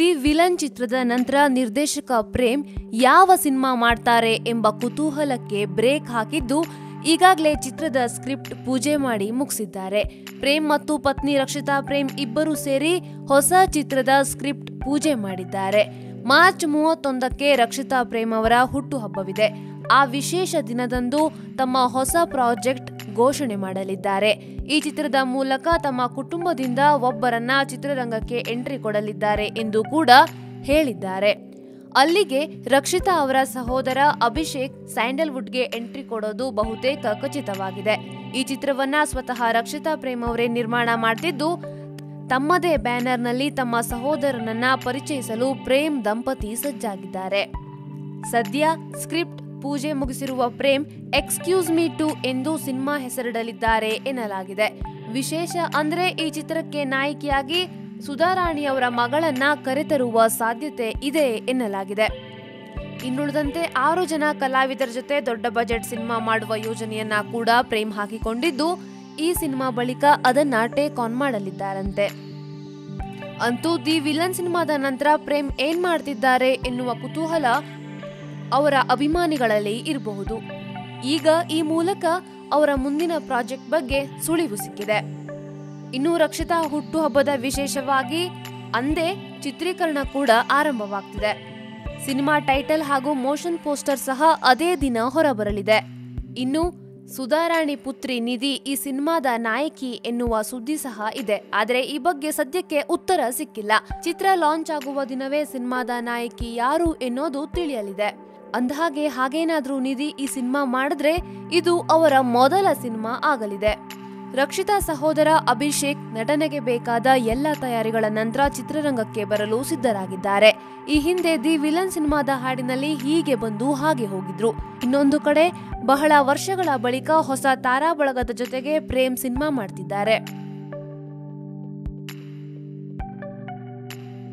The villain ಚಿತ್ರದ ನಂತರ ನಿರ್ದೇಶಕ ಪ್ರೇಮ್ ಯಾವ ಸಿನಿಮಾ ಮಾಡ್ತಾರೆ ಎಂಬ ಕುತೂಹಲಕ್ಕೆ ಬ್ರೇಕ್ ಹಾಕಿದ್ದು ಈಗಾಗಲೇ ಚಿತ್ರದ ಸ್ಕ್ರಿಪ್ಟ್ ಪೂಜೆ ಮಾಡಿ ಮುಗಿಸಿದ್ದಾರೆ. ಪ್ರೇಮ್ ಮತ್ತು ಪತ್ನಿ ರಕ್ಷಿತಾ ಪ್ರೇಮ್ ಇಬ್ಬರು ಸೇರಿ ಹೊಸ ಚಿತ್ರದ ಸ್ಕ್ರಿಪ್ಟ್ ಪೂಜೆ ಮಾಡಿದ್ದಾರೆ. ಮಾರ್ಚ್ ಮೂವತ್ತೊಂದಕ್ಕೆ ರಕ್ಷಿತಾ ಪ್ರೇಮ್ ಅವರ ಹುಟ್ಟುಹಬ್ಬವಿದೆ. ಆ ವಿಶೇಷ ದಿನದಂದು ತಮ್ಮ ಹೊಸ ಪ್ರಾಜೆಕ್ಟ್ ಘೋಷಣೆ ಮಾಡಲಿದ್ದಾರೆ. ಈ ಚಿತ್ರದ ಮೂಲಕ ತಮ್ಮ ಕುಟುಂಬದಿಂದ ಒಬ್ಬರನ್ನ ಚಿತ್ರರಂಗಕ್ಕೆ ಎಂಟ್ರಿ ಕೊಡಲಿದ್ದಾರೆ ಎಂದು ಕೂಡ ಹೇಳಿದ್ದಾರೆ. ಅಲ್ಲಿಗೆ ರಕ್ಷಿತಾ ಅವರ ಸಹೋದರ ಅಭಿಷೇಕ್ ಸ್ಯಾಂಡಲ್ವುಡ್ಗೆ ಎಂಟ್ರಿ ಕೊಡೋದು ಬಹುತೇಕ ಖಚಿತವಾಗಿದೆ. ಈ ಚಿತ್ರವನ್ನ ಸ್ವತಃ ರಕ್ಷಿತಾ ಪ್ರೇಮ್ ಅವರೇ ನಿರ್ಮಾಣ ಮಾಡ್ತಿದ್ದು, ತಮ್ಮದೇ ಬ್ಯಾನರ್ನಲ್ಲಿ ತಮ್ಮ ಸಹೋದರನನ್ನ ಪರಿಚಯಿಸಲು ಪ್ರೇಮ್ ದಂಪತಿ ಸಜ್ಜಾಗಿದ್ದಾರೆ. ಸದ್ಯ ಸ್ಕ್ರಿಪ್ಟ್ ಪೂಜೆ ಮುಗಿಸಿರುವ ಪ್ರೇಮ್ ಎಕ್ಸ್ಕ್ಯೂಸ್ ಮೀ ಟು ಎಂದು ಸಿನಿಮಾ ಹೆಸರಿಡಲಿದ್ದಾರೆ ಎನ್ನಲಾಗಿದೆ. ವಿಶೇಷ ಅಂದ್ರೆ ಈ ಚಿತ್ರಕ್ಕೆ ನಾಯಕಿಯಾಗಿ ಸುಧಾರಾಣಿ ಅವರ ಮಗಳನ್ನ ಕರೆತರುವ ಸಾಧ್ಯತೆ ಇದೆ ಎನ್ನಲಾಗಿದೆ. ಇನ್ನುಳಿದಂತೆ ಆರು ಜನ ಕಲಾವಿದರ ಜೊತೆ ದೊಡ್ಡ ಬಜೆಟ್ ಸಿನಿಮಾ ಮಾಡುವ ಯೋಜನೆಯನ್ನ ಕೂಡ ಪ್ರೇಮ್ ಹಾಕಿಕೊಂಡಿದ್ದು, ಈ ಸಿನಿಮಾ ಬಳಿಕ ಅದನ್ನ ಟೇಕ್ ಆನ್ ಮಾಡಲಿದ್ದಾರಂತೆ. ಅಂತೂ ದಿ ವಿಲನ್ ಸಿನಿಮಾದ ನಂತರ ಪ್ರೇಮ್ ಏನ್ ಮಾಡ್ತಿದ್ದಾರೆ ಎನ್ನುವ ಕುತೂಹಲ ಅವರ ಅಭಿಮಾನಿಗಳಲ್ಲಿ ಇರಬಹುದು. ಈಗ ಈ ಮೂಲಕ ಅವರ ಮುಂದಿನ ಪ್ರಾಜೆಕ್ಟ್ ಬಗ್ಗೆ ಸುಳಿವು ಸಿಕ್ಕಿದೆ. ಇನ್ನು ರಕ್ಷಿತಾ ಹುಟ್ಟುಹಬ್ಬದ ವಿಶೇಷವಾಗಿ ಅಂದೇ ಚಿತ್ರೀಕರಣ ಕೂಡ ಆರಂಭವಾಗ್ತಿದೆ. ಸಿನಿಮಾ ಟೈಟಲ್ ಹಾಗೂ ಮೋಷನ್ ಪೋಸ್ಟರ್ ಸಹ ಅದೇ ದಿನ ಹೊರಬರಲಿದೆ. ಇನ್ನು ಸುಧಾರಾಣಿ ಪುತ್ರಿ ನಿಧಿ ಈ ಸಿನಿಮಾದ ನಾಯಕಿ ಎನ್ನುವ ಸುದ್ದಿ ಸಹ ಇದೆ. ಆದರೆ ಈ ಬಗ್ಗೆ ಸದ್ಯಕ್ಕೆ ಉತ್ತರ ಸಿಕ್ಕಿಲ್ಲ. ಚಿತ್ರ ಲಾಂಚ್ ಆಗುವ ದಿನವೇ ಸಿನಿಮಾದ ನಾಯಕಿ ಯಾರು ಎನ್ನೋದು ತಿಳಿಯಲಿದೆ. ಅಂದಹಾಗೆ, ಹಾಗೇನಾದ್ರೂ ನಿಧಿ ಈ ಸಿನಿಮಾ ಮಾಡಿದ್ರೆ ಇದು ಅವರ ಮೊದಲ ಸಿನಿಮಾ ಆಗಲಿದೆ. ರಕ್ಷಿತಾ ಸಹೋದರ ಅಭಿಷೇಕ್ ನಟನೆಗೆ ಬೇಕಾದ ಎಲ್ಲ ತಯಾರಿಗಳ ನಂತರ ಚಿತ್ರರಂಗಕ್ಕೆ ಬರಲು ಸಿದ್ಧರಾಗಿದ್ದಾರೆ. ಈ ಹಿಂದೆ ದಿ ವಿಲನ್ ಸಿನಿಮಾದ ಹಾಡಿನಲ್ಲಿ ಹೀಗೆ ಬಂದು ಹಾಗೆ ಹೋಗಿದ್ರು. ಇನ್ನೊಂದು ಕಡೆ, ಬಹಳ ವರ್ಷಗಳ ಬಳಿಕ ಹೊಸ ತಾರಾ ಬಳಗದ ಜೊತೆಗೆ ಪ್ರೇಮ್ ಸಿನಿಮಾ ಮಾಡ್ತಿದ್ದಾರೆ.